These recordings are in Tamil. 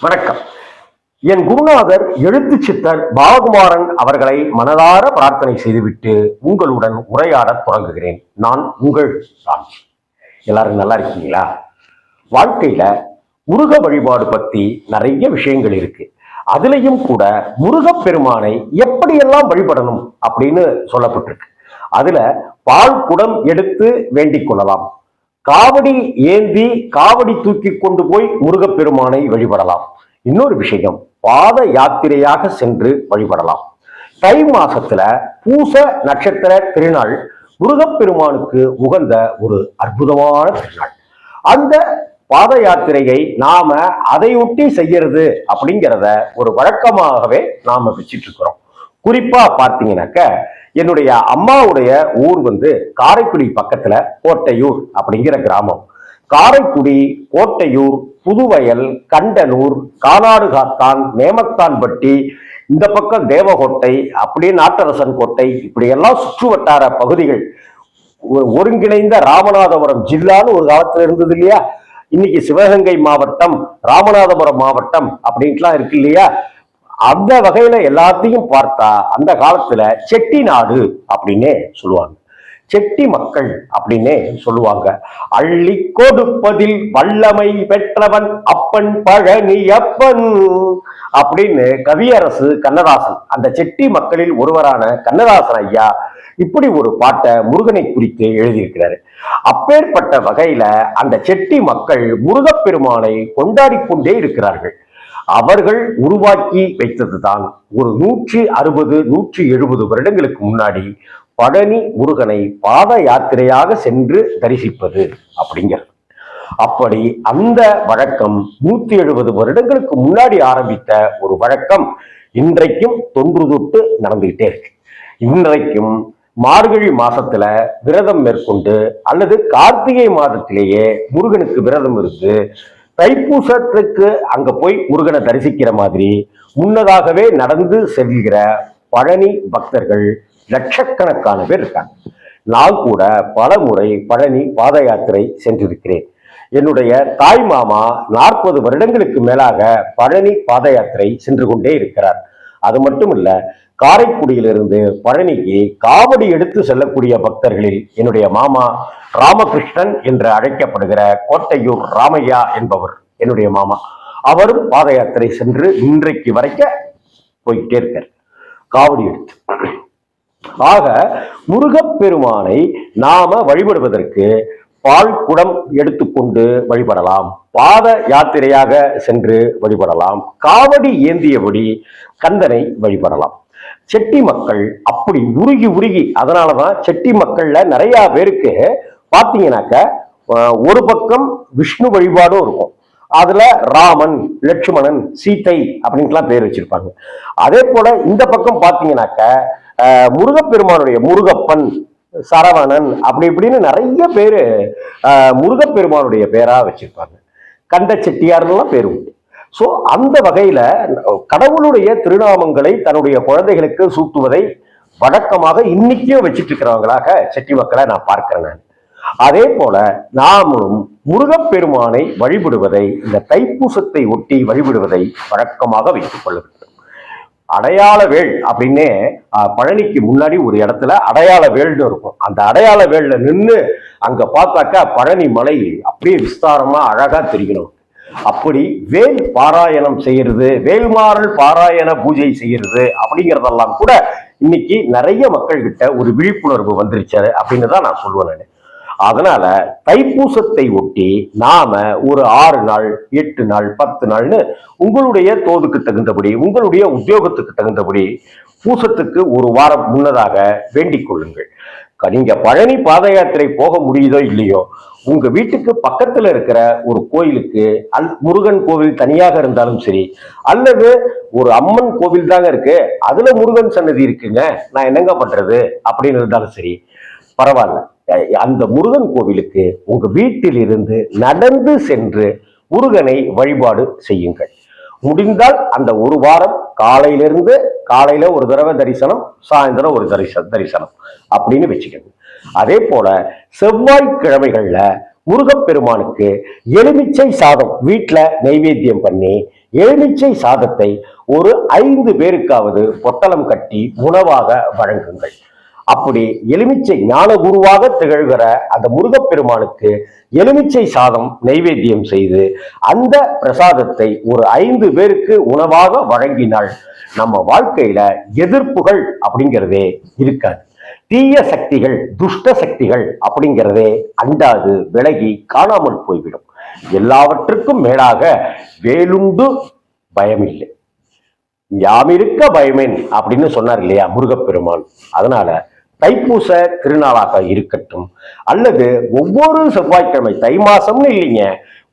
வணக்கம். என் குருநாதர் எழுத்து சித்தர் பாலகுமாரன் அவர்களை மனதார பிரார்த்தனை செய்துவிட்டு உங்களுடன் உரையாடத் தொடங்குகிறேன். நான் உங்கள் சாமி எல்லாரும் நல்லா இருக்கீங்களா? வாழ்க்கையில முருக வழிபாடு பத்தி நிறைய விஷயங்கள் இருக்கு. அதுலயும் கூட முருகப் பெருமானை எப்படியெல்லாம் வழிபடணும் அப்படின்னு சொல்லப்பட்டிருக்கு. அதுல பால் குடம் எடுத்து வேண்டிக் கொள்ளலாம். காவடி ஏந்தி காவடி தூக்கி கொண்டு போய் முருகப்பெருமானை வழிபடலாம். இன்னொரு விஷயம் பாத யாத்திரையாக சென்று வழிபடலாம். தை மாசத்துல பூச நட்சத்திர திருநாள் முருகப்பெருமானுக்கு உகந்த ஒரு அற்புதமான திருநாள். அந்த பாத யாத்திரையை நாம அதையொட்டி செய்யறது அப்படிங்கிறத ஒரு வழக்கமாகவே நாம வச்சிட்டு இருக்கிறோம் குறிப்பா பார்த்தீங்கன்னாக்க என்னுடைய அம்மாவுடைய ஊர் வந்து காரைக்குடி பக்கத்துல கோட்டையூர் அப்படிங்கிற கிராமம். காரைக்குடி கோட்டையூர் புதுவயல் கண்டனூர் கானாடு காத்தான் நேமத்தான்பட்டி இந்த பக்கம் தேவகோட்டை அப்படியே நாட்டரசன் கோட்டை இப்படியெல்லாம் சுற்று வட்டார பகுதிகள். ஒ- ஒருங்கிணைந்த ராமநாதபுரம் ஜில்லான்னு ஒரு காலத்துல இருந்தது இல்லையா? இன்னைக்கு சிவகங்கை மாவட்டம் ராமநாதபுரம் மாவட்டம் அப்படின்ட்டுலாம் இருக்கு இல்லையா? அந்த வகையில எல்லாத்தையும் பார்த்தா அந்த காலத்துல செட்டிநாடு அப்படின்னே சொல்லுவாங்க. செட்டி மக்கள் அப்படின்னே சொல்லுவாங்க. அள்ளி கொடுப்பதில் வல்லமை பெற்றவன் அப்பன் பழனி அப்பன் அப்படின்னு கவியரசு கண்ணதாசன் அந்த செட்டி மக்களில் ஒருவரான கண்ணதாசன் ஐயா இப்படி ஒரு பாட்டை முருகனை குறித்து எழுதியிருக்கிறாரு. அப்பேற்பட்ட வகையில அந்த செட்டி மக்கள் முருகப்பெருமானை கொண்டாடி கொண்டே இருக்கிறார்கள். அவர்கள் உருவாக்கி வைத்ததுதான் ஒரு நூற்றி அறுபது நூற்றி எழுபது வருடங்களுக்கு முன்னாடி பழனி முருகனை பாத யாத்திரையாக சென்று தரிசிப்பது அப்படிங்கிறது. அப்படி அந்த வழக்கம் நூத்தி எழுபது வருடங்களுக்கு முன்னாடி ஆரம்பித்த ஒரு வழக்கம் இன்றைக்கும் தொன்று தொட்டு நடந்துகிட்டே இருக்கு. இன்றைக்கும் மார்கழி மாசத்துல விரதம் மேற்கொண்டு அல்லது கார்த்திகை மாதத்திலேயே முருகனுக்கு விரதம் இருந்து தைப்பூசத்துக்கு அங்க போய் முருகனை தரிசிக்கிற மாதிரி முன்னதாகவே நடந்து செல்கிற பழனி பக்தர்கள் லட்சக்கணக்கான பேர் இருக்காங்க. நான் கூட பல முறை பழனி பாத யாத்திரை சென்றிருக்கிறேன். என்னுடைய தாய் மாமா நாற்பது வருடங்களுக்கு மேலாக பழனி பாத யாத்திரை சென்று கொண்டே இருக்கிறார். அது மட்டும் இல்ல காரைக்குடியிலிருந்து பழனிக்கு காவடி எடுத்து செல்லக்கூடிய பக்தர்களில் என்னுடைய மாமா ராமகிருஷ்ணன் என்று அழைக்கப்படுகிற கோட்டையூர் ராமையா என்பவர் என்னுடைய மாமா. அவரும் பாத யாத்திரை சென்று இன்றைக்கு வரைக்க போய்கிட்டே இருக்கார். காவடி எடுத்து. ஆக முருகப்பெருமானை நாம வழிபடுவதற்கு பால் குடம் எடுத்துக்கொண்டு வழிபடலாம். பாத யாத்திரையாக சென்று வழிபடலாம். காவடி ஏந்தியபடி கந்தனை வழிபடலாம். செட்டி மக்கள் அப்படி உருகி உருகி அதனாலதான் செட்டி மக்கள்ல நிறைய பேருக்கு பாத்தீங்கன்னாக்க ஒரு பக்கம் விஷ்ணு வழிபாடும் இருக்கும். அதுல ராமன் லட்சுமணன் சீதை அப்படின்ட்டுலாம் பேர் வச்சிருப்பாங்க. அதே போல இந்த பக்கம் பாத்தீங்கன்னாக்க முருகப்பெருமானுடைய முருகப்பன் சரவணன் அப்படி இப்படின்னு நிறைய பேரு முருகப்பெருமானுடைய பேரா வச்சிருப்பாங்க. கண்ட செட்டியார்லாம் பேர் உண்டு. ஸோ அந்த வகையில் கடவுளுடைய திருநாமங்களை தன்னுடைய குழந்தைகளுக்கு சூட்டுவதை வழக்கமாக இன்னைக்கும் வச்சுட்டு இருக்கிறவங்களாக செட்டி மக்களை நான் பார்க்கிறேன் நான். அதே போல நாமும் முருகப்பெருமானை வழிபடுவதை இந்த தைப்பூசத்தை ஒட்டி வழிபடுவதை வழக்கமாக வைத்துக் கொள்ள வேண்டும். அடையாள வேள் அப்படின்னே பழனிக்கு முன்னாடி ஒரு இடத்துல அடையாள வேல்னு இருக்கும். அந்த அடையாள வேல்ல நின்று அங்க பார்த்தாக்கா பழனி மலை அப்படியே விஸ்தாரமா அழகா தெரியணும் அப்படி வேல் பாராயணம் செய்யறது வேல்மாறல் பாராயண பூஜை செய்யறது அப்படிங்கறதெல்லாம் கூட இன்னைக்கு நிறைய மக்கள் கிட்ட ஒரு விழிப்புணர்வு வந்துருச்சு அப்படின்னு தான் நான் சொல்லுவேன் நான். அதனால தைப்பூசத்தை ஒட்டி நாம ஒரு ஆறு நாள் எட்டு நாள் பத்து நாள்னு உங்களுடைய தோதுக்கு தகுந்தபடி உங்களுடைய உத்தியோகத்துக்கு தகுந்தபடி பூசத்துக்கு ஒரு வாரம் முன்னதாக வேண்டிக் கொள்ளுங்கள். நீங்க பழனி பாத யாத்திரை போக முடியுதோ இல்லையோ உங்க வீட்டுக்கு பக்கத்துல இருக்கிற ஒரு கோயிலுக்கு அல் முருகன் கோவில் தனியாக இருந்தாலும் சரி அல்லது ஒரு அம்மன் கோவில் தாங்க இருக்கு அதுல முருகன் சன்னதி இருக்குங்க நான் என்னங்க பண்றது அப்படின்னு இருந்தாலும் சரி பரவாயில்ல. அந்த முருகன் கோவிலுக்கு உங்க வீட்டில் இருந்து நடந்து சென்று முருகனை வழிபாடு செய்யுங்கள். முடிந்தால் அந்த ஒரு வாரம் காலையிலிருந்து காலையில ஒரு தடவை தரிசனம் சாயந்தரம் ஒரு தரிச தரிசனம் அப்படின்னு வச்சுக்கோங்க. அதே போல செவ்வாய்க்கிழமைகள்ல முருகப்பெருமானுக்கு எலுமிச்சை சாதம் வீட்டில் நைவேத்தியம் பண்ணி எலுமிச்சை சாதத்தை ஒரு ஐந்து பேருக்காவது பொட்டலம் கட்டி உணவாக வழங்குங்கள். அப்படி எலுமிச்சை ஞான குருவாக திகழ்கிற அந்த முருகப்பெருமானுக்கு எலுமிச்சை சாதம் நைவேத்தியம் செய்து அந்த பிரசாதத்தை ஒரு ஐந்து பேருக்கு உணவாக வழங்கினால் நம்ம வாழ்க்கையில எதிர்ப்புகள் அப்படிங்கிறதே இருக்காது. தீய சக்திகள் துஷ்ட சக்திகள் அப்படிங்கிறதே அண்டாது விலகி காணாமல் போய்விடும். எல்லாவற்றுக்கும் மேலாக வேலுண்டு பயமில்லை. யாமிருக்க பயமேன் அப்படின்னு சொன்னார் இல்லையா முருகப்பெருமான். அதனால தைப்பூச திருநாளாக இருக்கட்டும். அல்லது ஒவ்வொரு செவ்வாய்க்கிழமை தை மாசம்னு இல்லைங்க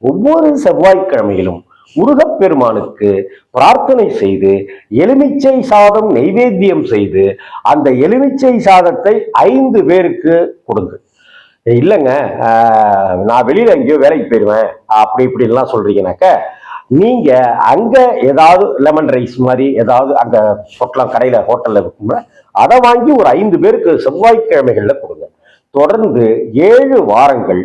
ஒவ்வொரு செவ்வாய்க்கிழமையிலும் முருகப்பெருமானுக்கு பிரார்த்தனை செய்து எலுமிச்சை சாதம் நைவேத்தியம் செய்து அந்த எலுமிச்சை சாதத்தை ஐந்து பேருக்கு கொடுங்க. இல்லைங்க நான் வெளியில எங்கேயோ வேலைக்கு போயிடுவேன் அப்படி இப்படின்லாம் சொல்றீங்கனாக்க நீங்க அங்க ஏதாவது லெமன் ரைஸ் மாதிரி ஏதாவது அங்க பொட்டலாம் கடையில ஹோட்டல்ல இருக்கும்ல அதை வாங்கி ஒரு ஐந்து பேருக்கு செவ்வாய்க்கிழமைகள்ல கொடுங்க. தொடர்ந்து ஏழு வாரங்கள்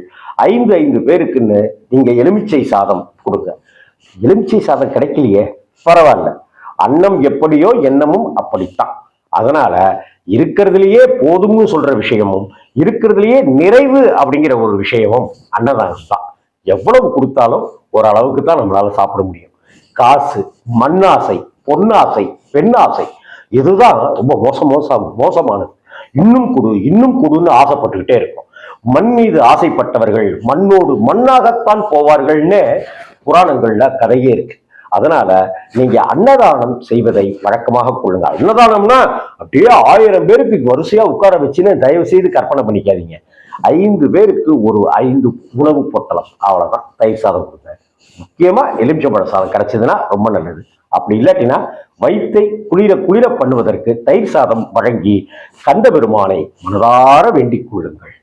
ஐந்து ஐந்து பேருக்குன்னு நீங்க எலுமிச்சை சாதம் கொடுங்க. எலுமிச்சை சாதம் கிடைக்கலையே பரவாயில்ல. அன்னம் எப்படியோ எண்ணமும் அப்படித்தான். அதனால இருக்கிறதுலயே போதும்னு சொல்ற விஷயமும் இருக்கிறதுலயே நிறைவு அப்படிங்கிற ஒரு விஷயமும் அன்னதானம் தான் எவ்வளவு கொடுத்தாலும் ஓரளவுக்கு தான் நம்மளால சாப்பிட முடியும். காசு மண்ணாசை பொன்னாசை பெண்ணாசை இதுதான் ரொம்ப மோசம் மோசம் மோசமானது. இன்னும் கொடு இன்னும் கொடுன்னு ஆசைப்பட்டுக்கிட்டே இருக்கும். மண் மீது ஆசைப்பட்டவர்கள் மண்ணோடு மண்ணாகத்தான் போவார்கள்னு புராணங்கள்ல கதையே இருக்கு. அதனால நீங்க அன்னதானம் செய்வதை வழக்கமாக கொள்ளுங்க. அன்னதானம்னா அப்படியே ஆயிரம் பேருக்கு வரிசையா உட்கார வச்சுன்னு தயவு செய்து கற்பனை பண்ணிக்காதீங்க. ஐந்து பேருக்கு ஒரு ஐந்து உணவு பொட்டலம். அவ்வளவுதான். தயிர் சாதம் முக்கியமா எலுமிச்சம்பழ சாதம் கிடைச்சதுன்னா ரொம்ப நல்லது. அப்படி இல்லாட்டினா வயிற்றை குளிர குளிர பண்ணுவதற்கு தயிர் சாதம் வழங்கி கந்த பெருமானை மனதார வேண்டிக் கொள்ளுங்கள்.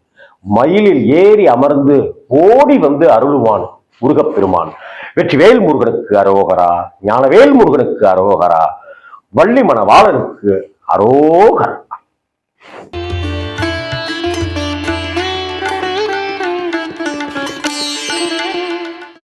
மயிலில் ஏறி அமர்ந்து ஓடி வந்து அருளுவான் முருகப்பெருமான். வெற்றிவேல் முருகனுக்கு அரோகரா ஞானவேல் முருகனுக்கு அரோகரா வள்ளி மணவாளனுக்கு அரோகரா.